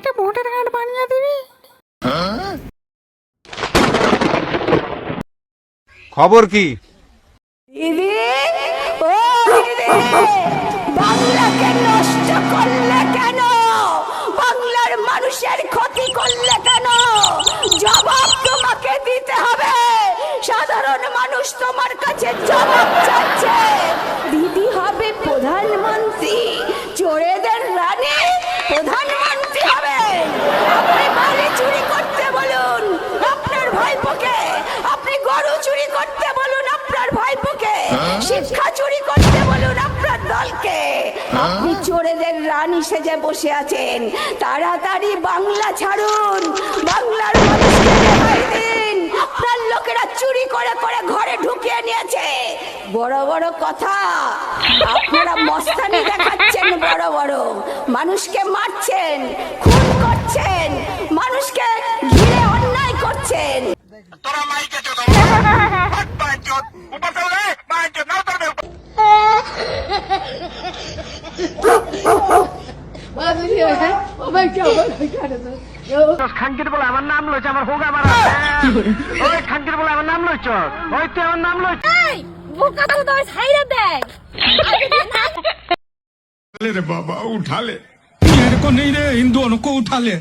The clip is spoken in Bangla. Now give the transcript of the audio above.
একটা ভোটার কার্ড বানিয়ে দিবি। খবর কি? দিদি ও দিদি বাংলাকে নষ্ট করলে কেন? বাংলার মানুষের ক্ষতি করলে কেন? জবাব তোমাকে দিতে হবে। সাধারণ মানুষ তোমার কাছে জবাব চাচ্ছে দিদি হবে প্রধানমন্ত্রী চোরেদের রানী প্রধানমন্ত্রী হবে আপনি বালি চুরি করতে বলুন আপনার ভাইপোকে আপনি গরু চুরি করতে বলুন আপনার ভাইপোকে শিক্ষা চুরি করতে বলুন আপনার দলকে। আপনি চোরেদের রানী সেজে বসে আছেন। তাড়াতাড়ি বাংলা ছাড়ুন। বাংলার মানুষকে আপনার লোকেরা চুরি করে করে ঘরে ঢুকিয়ে নিয়েছে। বড় বড় কথা। আপনারা মস্তানি দেখাচ্ছেন বড় বড়। মানুষকে মারছেন, খুন করছেন, মানুষকে ঘিরে অন্যায় করছেন। তোরা মাইকে চোদ। পায়ে খানকির বলে আমার নাম লইছে আমার হোক আমার ওই খানকির বলে আমার নাম লইছ ওই তুই নাম লইছ। বাবা উঠালে। को নেই রে হিন্দু को उठा ले